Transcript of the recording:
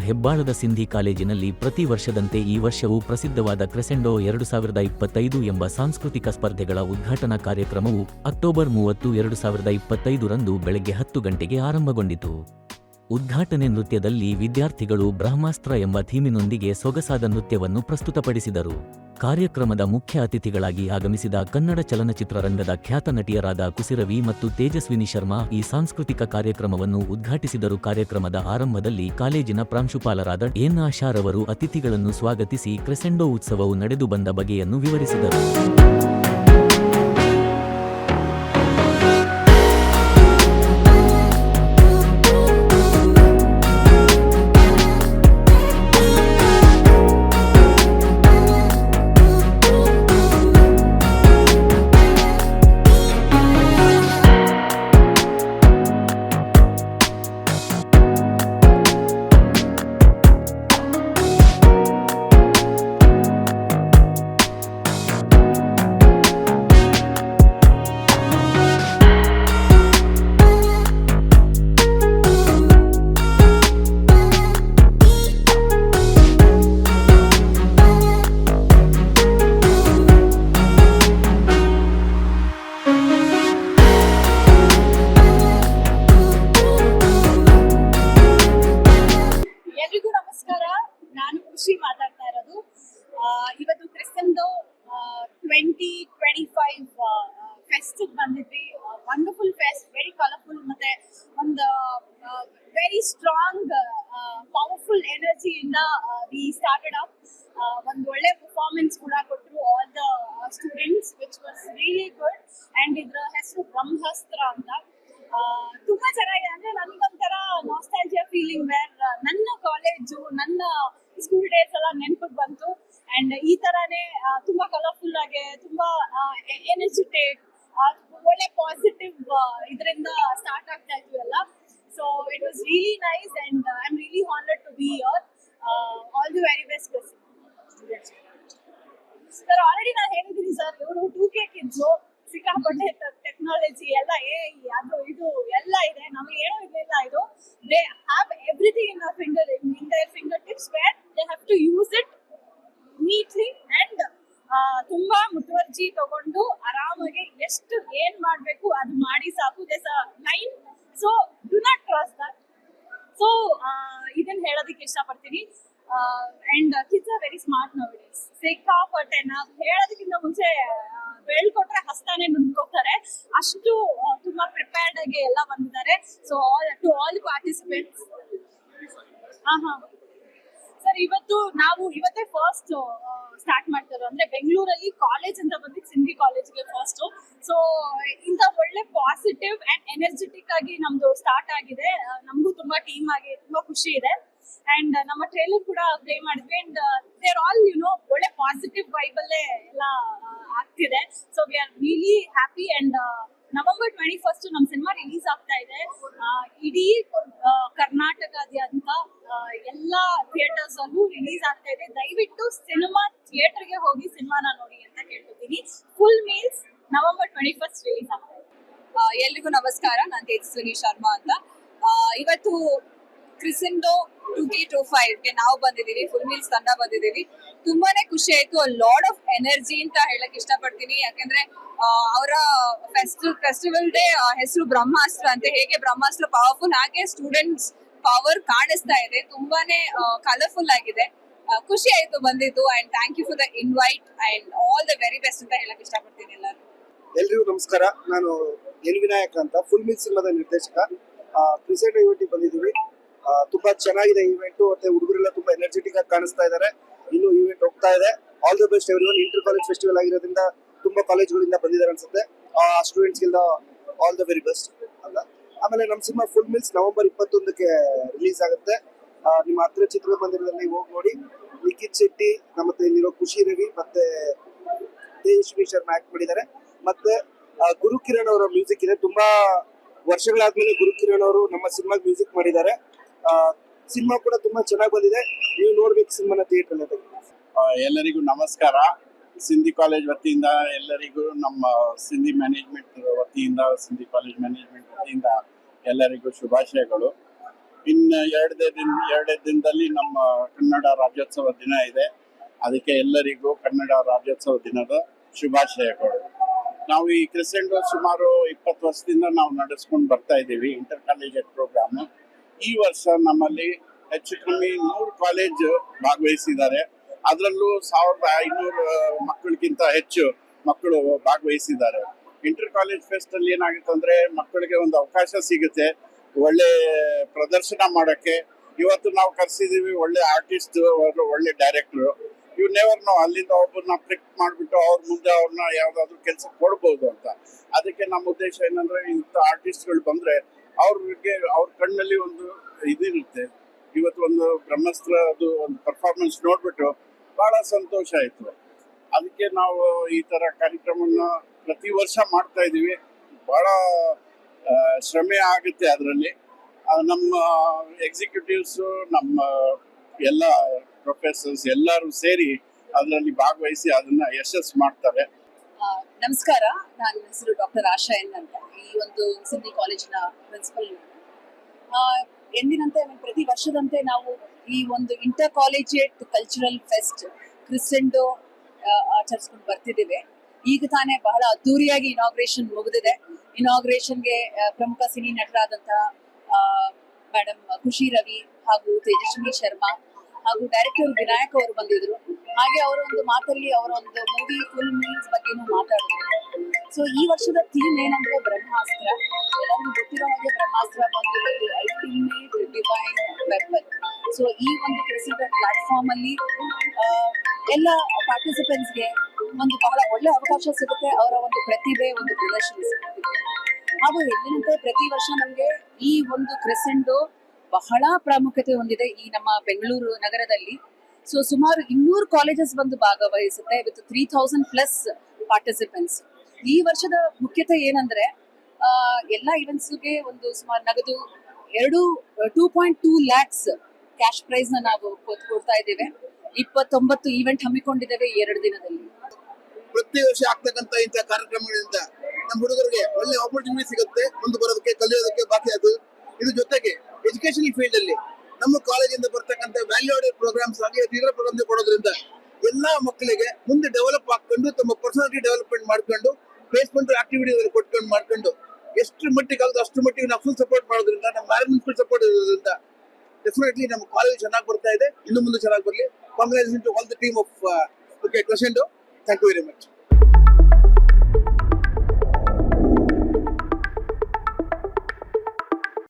ಹೆಬ್ಬಾಳದ ಸಿಂಧಿ ಕಾಲೇಜಿನಲ್ಲಿ ಪ್ರತಿ ವರ್ಷದಂತೆ ಈ ವರ್ಷವೂ ಪ್ರಸಿದ್ಧವಾದ ಕ್ರೆಸೆಂಡೋ ಎರಡು ಸಾವಿರದ ಇಪ್ಪತ್ತೈದು ಎಂಬ ಸಾಂಸ್ಕೃತಿಕ ಸ್ಪರ್ಧೆಗಳ ಉದ್ಘಾಟನಾ ಕಾರ್ಯಕ್ರಮವು ಅಕ್ಟೋಬರ್ ಮೂವತ್ತು, ಎರಡು ಸಾವಿರದ ಇಪ್ಪತ್ತೈದರಂದು ಬೆಳಗ್ಗೆ ಹತ್ತು ಗಂಟೆಗೆ ಆರಂಭಗೊಂಡಿತು. ಉದ್ಘಾಟನೆ ನೃತ್ಯದಲ್ಲಿ ವಿದ್ಯಾರ್ಥಿಗಳು ಬ್ರಹ್ಮಾಸ್ತ್ರ ಎಂಬ ಥೀಮಿನೊಂದಿಗೆ ಸೊಗಸಾದ ನೃತ್ಯವನ್ನು ಪ್ರಸ್ತುತಪಡಿಸಿದರು. ಕಾರ್ಯಕ್ರಮದ ಮುಖ್ಯ ಅತಿಥಿಗಳಾಗಿ ಆಗಮಿಸಿದ ಕನ್ನಡ ಚಲನಚಿತ್ರರಂಗದ ಖ್ಯಾತ ನಟಿಯರಾದ ಕುಸಿರವಿ ಮತ್ತು ತೇಜಸ್ವಿನಿ ಶರ್ಮಾ ಈ ಸಾಂಸ್ಕೃತಿಕ ಕಾರ್ಯಕ್ರಮವನ್ನು ಉದ್ಘಾಟಿಸಿದರು. ಕಾರ್ಯಕ್ರಮದ ಆರಂಭದಲ್ಲಿ ಕಾಲೇಜಿನ ಪ್ರಾಂಶುಪಾಲರಾದ ಎನ್ ಆಶಾರವರು ಅತಿಥಿಗಳನ್ನು ಸ್ವಾಗತಿಸಿ ಕ್ರೆಸೆಂಡೋ ಉತ್ಸವವು ನಡೆದು ಬಂದ ಬಗೆಯನ್ನು ವಿವರಿಸಿದರು. ವೆರಿ ಕಲರ್ಫುಲ್ ಮತ್ತೆ ಒಂದು ವೆರಿ ಸ್ಟ್ರಾಂಗ್ ಪವರ್ಫುಲ್ ಎನರ್ಜಿಯಿಂದ ವಿ ಸ್ಟಾರ್ಟೆಡ್ ಅಪ್ ಒಂದು ಒಳ್ಳೆ ಪರ್ಫಾರ್ಮೆನ್ಸ್ ಕೂಡ ಕೊಟ್ಟರು all the students which was really good and ಇದ್ರ ಹೆಸರು ಬ್ರಹ್ಮಾಸ್ತ್ರ ಅಂತ ಆ, ತುಂಬಾ ಚೆನ್ನಾಗಿದೆ ಅಂದ್ರೆ ನನಗೊಂಥರ ನಾಸ್ಟಾಲಜಿಯಾ ಫೀಲಿಂಗ್ ವೇರ್ ನನ್ನ ಕಾಲೇಜು ನನ್ನ ಸ್ಕೂಲ್ ಡೇಸ್ ಎಲ್ಲ ನೆನಪಿಗೆ ಬಂತು ಅಂಡ್ ಈ ತರಾನೇ ಆ, ತುಂಬಾ ಕಲರ್ಫುಲ್ ಆಗಿ ತುಂಬಾ ಎನರ್ಜಿಟೇಟ್ ಒಳ್ಳೆ ಪಾಸಿಟಿವ್ ಇದರಿಂದ ಸ್ಟಾರ್ಟ್ ಎಲ್ಲ so it was really nice and I am really honoured to be your all the very best sir already ನಾನು ಹೇಳಿದ್ದೀನಿ ಸರ್ ಇವರು ಟೂ ಕೆ ಕಿಡ್ಸು ಸಿಕ್ಕಾಪಟ್ಟೆ ಟೆಕ್ನಾಲಜಿ ಎಲ್ಲ ಏ ಅದು ಇದು ಎಲ್ಲ ಇದೆ. ನಮಗೆ ಏನೋ ಇರಲಿಲ್ಲ ಇದು. They have everything in finger in their fingertips where they have to use it neatly and ತುಂಬಾ ಮುತುವರ್ಜಿ ತಗೊಂಡು ಆರಾಮಾಗಿ ಎಷ್ಟು ಏನ್ ಮಾಡ್ಬೇಕು ಅದು ಮಾಡಿ ಸಾಕು. ಸೊ ಇದನ್ನ ಹೇಳೋದಕ್ಕೆ ಇಷ್ಟಪಡ್ತೀನಿ. And kids are very smart nowadays ಸಿಕ್ಕಾಪಟ್ಟೆ ನಾವು ಹೇಳೋದಕ್ಕಿಂತ ಮುಂಚೆ ಬೆಳ್ಕೊಟ್ರೆ ಹಸ್ತಾನೆ ನುಂದ್ಕೋತಾರೆ ಅಷ್ಟು ತುಂಬಾ ಪ್ರಿಪೇರ್ಡ್ ಆಗಿ ಎಲ್ಲ ಬಂದಿದ್ದಾರೆ. So all to all participants ಹಾ ಹಾ ಸರ್, ಇವತ್ತು ನಾವು ಇವತ್ತೇ ಫಸ್ಟ್ ಸ್ಟಾರ್ಟ್ ಮಾಡ್ತಾರೆ ಅಂದ್ರೆ ಬೆಂಗಳೂರಲ್ಲಿ ಕಾಲೇಜ್ ಅಂತ ಬಂದಿದ್ದು ಸಿಂಧಿ ಕಾಲೇಜ್ಗೆ ಫಸ್ಟ್ ಸೊ ಇಂತ ಒಳ್ಳೆ ಪಾಸಿಟಿವ್ ಅಂಡ್ ಎನರ್ಜೆಟಿಕ್ ಆಗಿ ನಮ್ದು ಸ್ಟಾರ್ಟ್ ಆಗಿದೆ. ನಮಗೂ ತುಂಬಾ ಟೀಮ್ ಆಗಿ, ತುಂಬಾ ಖುಷಿ ಇದೆ. ಅಂಡ್ ನಮ್ಮ ಟ್ರೈಲರ್ ಕೂಡ ಪ್ಲೇ ಮಾಡಿದ್ವಿ. And there all you know ಒಳ್ಳೆ ಪಾಸಿಟಿವ್ ವೈಬ್ ಅಲ್ಲೇ ಎಲ್ಲ ಆಗ್ತಿದೆ. So we are really happy and November twenty first ನಮ್ಮ ಸಿನಿಮಾ ರಿಲೀಸ್ ಆಗ್ತಾ ಇದೆ. ಇಡೀ ಕರ್ನಾಟಕದಾದ್ಯಂತ ಎಲ್ಲ ಥಿಯೇಟರ್ಸ್ ಅಲ್ಲೂ ರಿಲೀಸ್ ಆಗ್ತಾ ಇದೆ. ದಯವಿಟ್ಟು ಸಿನಿಮಾ ಥಿಯೇಟರ್ಗೆ ಹೋಗಿ ಸಿನಿಮಾನ ನೋಡಿ ಅಂತ ಕೇಳ್ಕೊತೀನಿ. Full meals November twenty first release ಆಗ್ತಾ ಇದೆ. ಎಲ್ರಿಗೂ ನಮಸ್ಕಾರ. ನಾನು ತೇಜಸ್ವಿನಿ ಶರ್ಮಾ ಅಂತ. ಇವತ್ತು ಕ್ರಿಸಿಂಡೋ ಟು ಕೆ ಟು ಫೈವ್ಗೆ ನಾವು ಬಂದಿದ್ದೀವಿ. ಫುಲ್ ಮೀಲ್ಸ್ ತಂಡ ಬಂದಿದ್ದೀವಿ. ತುಂಬಾನೇ ಖುಷಿ ಆಯ್ತು. ಲಾಡ್ ಆಫ್ ಎನರ್ಜಿ ಅಂತ ಹೇಳಕ್ ಇಷ್ಟಪಡ್ತೀನಿ. ಯಾಕಂದ್ರೆ ಅವರ ಫೆಸ್ಟ್ ಫೆಸ್ಟಿವಲ್ ಡೇ ಹೆಸರು ಬ್ರಹ್ಮಾಸ್ತ್ರ ಅಂತ. ಹೇಗೆ ಬ್ರಹ್ಮಾಸ್ತ್ರ ಪವರ್ಫುಲ್ ಹಾಗೆ ಸ್ಟೂಡೆಂಟ್ಸ್ ಪವರ್ ಕಾಣಿಸ್ತಾ ಇದೆ. ತುಂಬಾನೇ ಕಲರ್ಫುಲ್ ಆಗಿದೆ. ಖುಷಿ ಆಯ್ತು ಬಂದಿದ್ದು and thank you for the invite and all the very best ಅಂತ ಹೇಳಕ್ ಇಷ್ಟಪಡ್ತೀನಿ ಎಲ್ಲರೂ. ಎಲ್ರಿಗೂ ನಮಸ್ಕಾರ. ನಾನು ಎನ್ ವಿನಾಯಕ್ ಅಂತ ಫುಲ್ ಮಿಲ್ ಸಿನಿಮಾದ ನಿರ್ದೇಶಕ. ಕ್ರಿಸೆಂಟ್ ಇವೆಂಟ್ ಬಂದಿದ್ದೀವಿ. ತುಂಬಾ ಚೆನ್ನಾಗಿದೆ ಇವೆಂಟ್ ಮತ್ತೆ ಹುಡುಗರೆಲ್ಲ ತುಂಬಾ ಎನರ್ಜೆಟಿಕ್ ಆಗಿ ಕಾಣಿಸ್ತಾ ಇದ್ದಾರೆ. ಇನ್ನು ಇವೆಂಟ್ ಹೋಗ್ತಾ ಇದೆ. All the best everyone inter college festival ಆಗಿರೋದ್ರಿಂದ ತುಂಬಾ ಕಾಲೇಜ್ಗಳಿಂದ ಬಂದಿದ್ದಾರೆ ಅನ್ಸುತ್ತೆ. ಆ ಸ್ಟೂಡೆಂಟ್ಸ್ಗೆಲ್ಲ ಆಲ್ ದ ವೆರಿ ಬೆಸ್ಟ್ ಅಂತ. ಆಮೇಲೆ ನಮ್ಮ ಸಿನಿಮಾ ಫುಲ್ ಮಿಲ್ಸ್ ನವೆಂಬರ್ ಇಪ್ಪತ್ತೊಂದಕ್ಕೆ ರಿಲೀಸ್ ಆಗುತ್ತೆ. ನಿಮ್ಮ ಹತ್ರ ಚಿತ್ರಮಂದಿರದಲ್ಲಿ ಹೋಗಿ ನೋಡಿ. ನಿಖಿತ್ ಶೆಟ್ಟಿ, ನಮ್ಮ ಮತ್ತೆ ಇಲ್ಲಿರೋ ಖುಷಿ ರವಿ ಮತ್ತೆ ತೇಜಸ್ವಿ ಶರ್ಮಾ ಆಕ್ಟ್ ಮಾಡಿದ್ದಾರೆ. ಮತ್ತೆ ಗುರು ಕಿರಣ್ ಅವರ ಮ್ಯೂಸಿಕ್ ಇದೆ. ತುಂಬಾ ವರ್ಷಗಳಾದ್ಮೇಲೆ ಗುರು ಕಿರಣ್ ಅವರು ನಮ್ಮ ಸಿನಿಮಾಗೆ ಮ್ಯೂಸಿಕ್ ಮಾಡಿದ್ದಾರೆ. ಸಿನಿಮಾ ಕೂಡ ತುಂಬಾ ಚೆನ್ನಾಗಿ ಬಂದಿದೆ. ನೀವು ನೋಡ್ಬೇಕು ಸಿನಿಮಾನ ಥಿಯೇಟರ್ ಎಲ್ಲರಿಗೂ ನಮಸ್ಕಾರ. ಸಿಂಧಿ ಕಾಲೇಜ್ ವತಿಯಿಂದ ಎಲ್ಲರಿಗೂ ನಮ್ಮ ಸಿಂಧಿ ಮ್ಯಾನೇಜ್ಮೆಂಟ್ ವತಿಯಿಂದ, ಸಿಂಧಿ ಕಾಲೇಜ್ ಮ್ಯಾನೇಜ್ಮೆಂಟ್ ವತಿಯಿಂದ ಎಲ್ಲರಿಗೂ ಶುಭಾಶಯಗಳು. ಇನ್ನು ಎರಡನೇ ದಿನ, ಎರಡೇ ದಿನದಲ್ಲಿ ನಮ್ಮ ಕನ್ನಡ ರಾಜ್ಯೋತ್ಸವ ದಿನ ಇದೆ. ಅದಕ್ಕೆ ಎಲ್ಲರಿಗೂ ಕನ್ನಡ ರಾಜ್ಯೋತ್ಸವ ದಿನದ ಶುಭಾಶಯಗಳು. ನಾವು ಈ ಕ್ರಿಸೆಂಟ್ ಸುಮಾರು ಇಪ್ಪತ್ತು ವರ್ಷದಿಂದ ನಾವು ನಡೆಸ್ಕೊಂಡು ಬರ್ತಾ ಇದ್ದೀವಿ ಇಂಟರ್ ಕಾಲೇಜ್ ಪ್ರೋಗ್ರಾಮ್. ಈ ವರ್ಷ ನಮ್ಮಲ್ಲಿ ಹೆಚ್ಚು ಕಮ್ಮಿ ನೂರು ಕಾಲೇಜ್ ಭಾಗವಹಿಸಿದ್ದಾರೆ. ಅದರಲ್ಲೂ ಸಾವಿರದ ಐನೂರು ಮಕ್ಕಳಿಗಿಂತ ಹೆಚ್ಚು ಮಕ್ಕಳು ಭಾಗವಹಿಸಿದ್ದಾರೆ. ಇಂಟರ್ ಕಾಲೇಜ್ ಫೆಸ್ಟ್ ಅಲ್ಲಿ ಏನಾಗುತ್ತೆ ಅಂದ್ರೆ ಮಕ್ಕಳಿಗೆ ಒಂದು ಅವಕಾಶ ಸಿಗುತ್ತೆ, ಒಳ್ಳೆ ಪ್ರದರ್ಶನ ಮಾಡಕ್ಕೆ. ಇವತ್ತು ನಾವು ಕರ್ಸಿದೀವಿ ಒಳ್ಳೆ ಆರ್ಟಿಸ್ಟ್ ಒಳ್ಳೆ ಡೈರೆಕ್ಟರ್ ಇವ್ ನೆವರ್ ನೋ ಅಲ್ಲಿಂದ ಒಬ್ಬರನ್ನ ಪಿಕ್ ಮಾಡ್ಬಿಟ್ಟು ಅವ್ರ ಮುಂದೆ ಅವ್ರನ್ನ ಯಾವ್ದಾದ್ರು ಕೆಲಸ ಕೊಡ್ಬೋದು ಅಂತ. ಅದಕ್ಕೆ ನಮ್ಮ ಉದ್ದೇಶ ಏನಂದ್ರೆ ಇಂಥ ಆರ್ಟಿಸ್ಟ್ಗಳು ಬಂದ್ರೆ ಅವ್ರಿಗೆ, ಅವ್ರ ಕಣ್ಣಲ್ಲಿ ಒಂದು ಇದಿರುತ್ತೆ. ಇವತ್ತು ಒಂದು ಬ್ರಹ್ಮಸ್ತ್ರ ಅದು ಒಂದು ಪರ್ಫಾರ್ಮೆನ್ಸ್ ನೋಡ್ಬಿಟ್ಟು ಬಹಳ ಸಂತೋಷ ಆಯ್ತು. ಅದಕ್ಕೆ ನಾವು ಈ ತರ ಕಾರ್ಯಕ್ರಮವನ್ನು ಪ್ರತಿ ವರ್ಷ ಮಾಡ್ತಾ ಇದೀವಿ ಬಹಳ ಶ್ರಮೆ ಆಗುತ್ತೆ ಅದರಲ್ಲಿ. ನಮ್ಮ ಎಕ್ಸಿಕ್ಯೂಟಿವ್ಸ್ ನಮ್ಮ ಎಲ್ಲ ಪ್ರೊಫೆಸರ್ಸ್ ಎಲ್ಲರೂ ಸೇರಿ ಅದರಲ್ಲಿ ಭಾಗವಹಿಸಿ ಅದನ್ನ ಯಶಸ್ಸು ಮಾಡ್ತಾರೆ. ನಮಸ್ಕಾರ. ನನ್ನ ಹೆಸರು ಡಾಕ್ಟರ್ ಆಶಾ ಎನ್ ಅಂತ. ಈ ಒಂದು ಸಿಂಧಿ ಕಾಲೇಜಿನ ಪ್ರಿನ್ಸಿಪಲ್ ಎಂದಿನಂತೆ ಪ್ರತಿ ವರ್ಷದಂತೆ ನಾವು ಈ ಒಂದು inter collegiate cultural fest Crescendo ಆಚರಿಸ್ಕೊಂಡು ಬರ್ತಿದ್ದೀವಿ. ಈಗ ತಾನೇ ಬಹಳ ಅದ್ದೂರಿಯಾಗಿ ಇನಾಗ್ರೇಷನ್ ಮುಗಿದಿದೆ. ಇನಾಗ್ರೇಷನ್ಗೆ ಪ್ರಮುಖ ಸಿನಿ ನಟರಾದಂತಹ ಮೇಡಮ್ ಖುಷಿ ರವಿ ಹಾಗೂ ತೇಜಸ್ವಿನಿ ಶರ್ಮಾ ಹಾಗೂ ಡೈರೆಕ್ಟರ್ ವಿನಾಯಕ್ ಅವರು ಬಂದಿದ್ರು. ಹಾಗೆ ಅವರ ಒಂದು ಮಾತಲ್ಲಿ ಅವರ ಒಂದು ಮೂವಿ ಫುಲ್ ಮೀನ್ಸ್ ಬಗ್ಗೆನೂ ಮಾತಾಡಿದ್ರು ಸೊ ಈ ವರ್ಷದ ಥೀಮ್ ಏನಂದ್ರೆ ಬ್ರಹ್ಮಾಸ್ತ್ರ. ಎಲ್ಲರಿಗೂ ಗೊತ್ತಿರೋ ಹಾಗೆ ಬ್ರಹ್ಮಾಸ್ತ್ರ ಬಂದು ಒಂದು ಅಲ್ಟಿಮೇಟ್ ಡಿವೈನ್ ವೆಪನ್ ಸೊ ಈ ಒಂದು ಪ್ರಸಿದ್ಧ ಪ್ಲಾಟ್ಫಾರ್ಮ್ ಅಲ್ಲಿ ಎಲ್ಲ ಪಾರ್ಟಿಸಿಪೆಂಟ್ಸ್ಗೆ ಒಂದು ಬಹಳ ಒಳ್ಳೆ ಅವಕಾಶ ಸಿಗುತ್ತೆ. ಅವರ ಒಂದು ಪ್ರತಿಭೆ, ಒಂದು ಪ್ರದರ್ಶನ ಸಿಗುತ್ತೆ. ಹಾಗೂ ಎಂದಿನಂತೆ ಪ್ರತಿ ವರ್ಷ ನಮಗೆ ಈ ಒಂದು ಕ್ರೆಸೆಂಡೋ ಬಹಳ ಪ್ರಾಮುಖ್ಯತೆ ಹೊಂದಿದೆ ಈ ನಮ್ಮ ಬೆಂಗಳೂರು ನಗರದಲ್ಲಿ. ಸೊ ಸುಮಾರು ಇನ್ನೂರು ಕಾಲೇಜಸ್ ಬಂದು ಭಾಗವಹಿಸುತ್ತೆ with three thousand plus participants ಈ ವರ್ಷದ ಮುಖ್ಯತೆ ಏನಂದ್ರೆ ಎಲ್ಲ ಇವೆಂಟ್ಸ್ಗೆ ಒಂದು ಸುಮಾರು ನಗದು ಎರಡು two point two lakhs cash ಪ್ರೈಸ್ನ ನಾವು ಕೊಡ್ತಾ ಇದ್ದೇವೆ. ಇಪ್ಪತ್ತೊಂಬತ್ತು ಈವೆಂಟ್ ಹಮ್ಮಿಕೊಂಡಿದ್ದೇವೆ ಎರಡು ದಿನದಲ್ಲಿ. ಪ್ರತಿ ವರ್ಷ ಆಗ್ತಕ್ಕಂತ ಇಂತಹ ಕಾರ್ಯಕ್ರಮಗಳಿಂದ ನಮ್ಮ ಹುಡುಗರಿಗೆ ಒಳ್ಳೆ ಆಪರ್ಚುನಿಟಿ ಸಿಗುತ್ತೆ, ಮುಂದೆ ಬರೋದಕ್ಕೆ ಕಲಿಯೋದಕ್ಕೆ ಬಾಕಿ ಅದು ಇದ್ರ ಜೊತೆಗೆ ಎಜುಕೇಶನಲ್ ಫೀಲ್ಡ್ ಅಲ್ಲಿ ನಮ್ಮ ಕಾಲೇಜಿಂದ ಬರ್ತಕ್ಕಂಥ ವ್ಯಾಲ್ಯೂ ಆಡೆಡ್ ಪ್ರೋಗ್ರಾಮ್ಸ್ ಆಗಲಿ ಇದರ ಪ್ರೋಗ್ರಾಮ್ ಕೊಡೋದ್ರಿಂದ ಎಲ್ಲಾ ಮಕ್ಕಳಿಗೆ ಮುಂದೆ ಡೆವಲಪ್ ಹಾಕೊಂಡು ತಮ್ಮ ಪರ್ಸನಾಲಿಟಿ ಡೆವಲಪ್ಮೆಂಟ್ ಮಾಡ್ಕೊಂಡು ಪ್ಲೇಸ್ಮೆಂಟ್ ಆಕ್ಟಿವಿಟಿ ಕೊಟ್ಕೊಂಡು ಮಾಡ್ಕೊಂಡು, ಎಷ್ಟು ಮಟ್ಟಿಗೆ ಆಗುತ್ತೋ ಅಷ್ಟು ಮಟ್ಟಿಗೆ ನಾವು ಫುಲ್ ಸಪೋರ್ಟ್ ಮಾಡೋದ್ರಿಂದ, ನಮ್ಮ ಮ್ಯಾನೇಜ್ಮೆಂಟ್ ಫುಲ್ ಸಪೋರ್ಟ್ ಇರೋದ್ರಿಂದ ಡೆಫಿನೆಟ್ಲಿ ನಮ್ಮ ಕಾಲೇಜ್ ಚೆನ್ನಾಗಿ ಬರ್ತಾ ಇದೆ. ಇನ್ನು ಮುಂದೆ ಚೆನ್ನಾಗಿ ಬರಲಿ. Congrats to all the team of okay Crescendo thank you very much